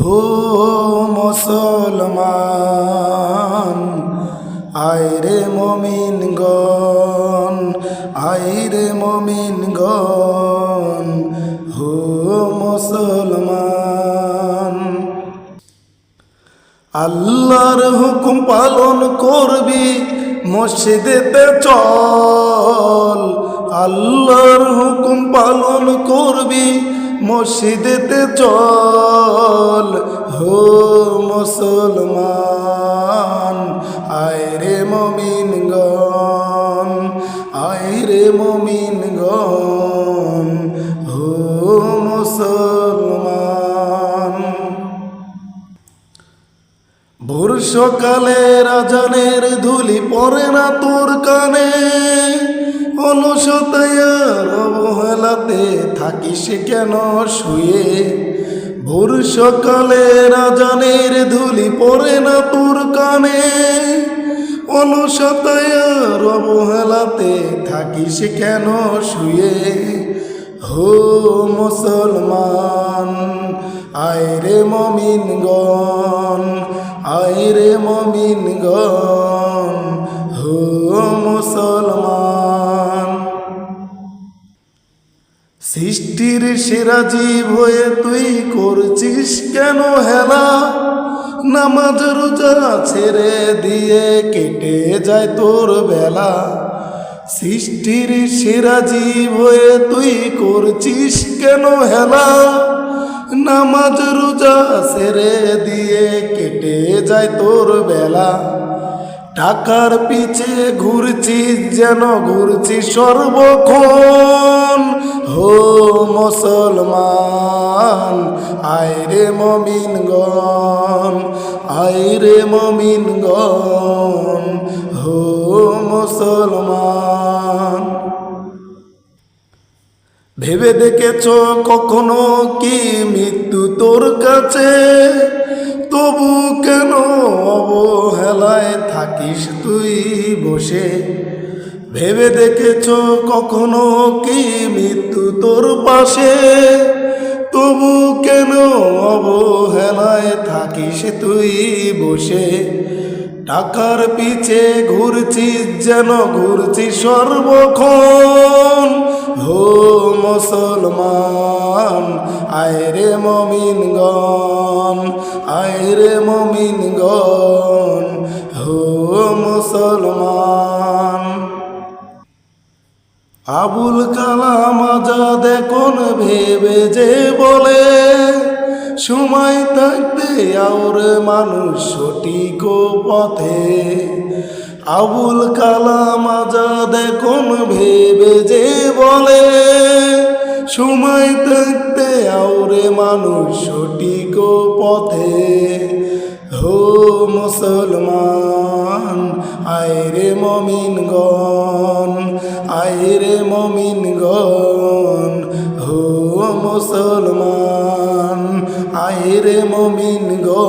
হো মুসলমান আইরে মমিন গন আইরে মমিন গন হো মুসলমান। আল্লাহর হুকুম পালন করবি, মসজিদেতে চল। আল্লাহর হুকুম পালন করবি মসজিদেতে চল হো মুসলমান আয়রে মমিন গন আয়রে মমিন গন হো মুসলমান। ভোর সকালে রাজানের ধুলি পড়ে না তোর কানে অলসতায়ার অবহেলাতে থাকিস কেন শুয়ে? ভোর সকালে রাজানের ধুলি পড়ে না তোর কানে। অলসতায়ার অবহেলাতে থাকিস কেন শুয়ে? হো মুসলমান গন আয়রে মমিন সৃষ্টির সেরা জীব হয়ে তুই করছিস কেন হেলা? নামাজ রোজা ছেড়ে দিয়ে কেটে যায় তোর বেলা। সৃষ্টির সেরা জীব হয়ে তুই করছিস কেন হেলা? নামাজ রোজা ছেড়ে দিয়ে কেটে যায় তোর বেলা। টাকার পিছে ঘুরছিস যেন ঘুরছি সর্বক্ষণ। হো মুসলমান আইরে মমিন গন আইরে মমিন গন হো মুসলমান। ভেবে দেখেছ কখনো কি মৃত্যু তোর কাছে? তবু কেন অবহেলায় থাকিস তুই বসে? ভেবে দেখেছ কখনো কি মৃত্যু তোর পাশে? তবু কেন অবহেলায় থাকিস তুই বসে? টাকার পিছে ঘুরছিস যেন ঘুরছি সর্বক্ষণ। হো মুসলমান আয়রে মমিন গন আয়রে মমিন গন হো মুসলমান। আবুল কালাম আজাদ এখন ভেবে যে বলে সময় থাকতে আর মানুষ সঠিক পথে। আবুল কালাম আজাদ এখন ভেবে যে বলে, সময় থাকতে আউরে মানুষ সঠিক পথে। হো মুসলমান আইরে মমিন গন আইরে মমিন গন হো মুসলমান। হায় রে মমিন গো।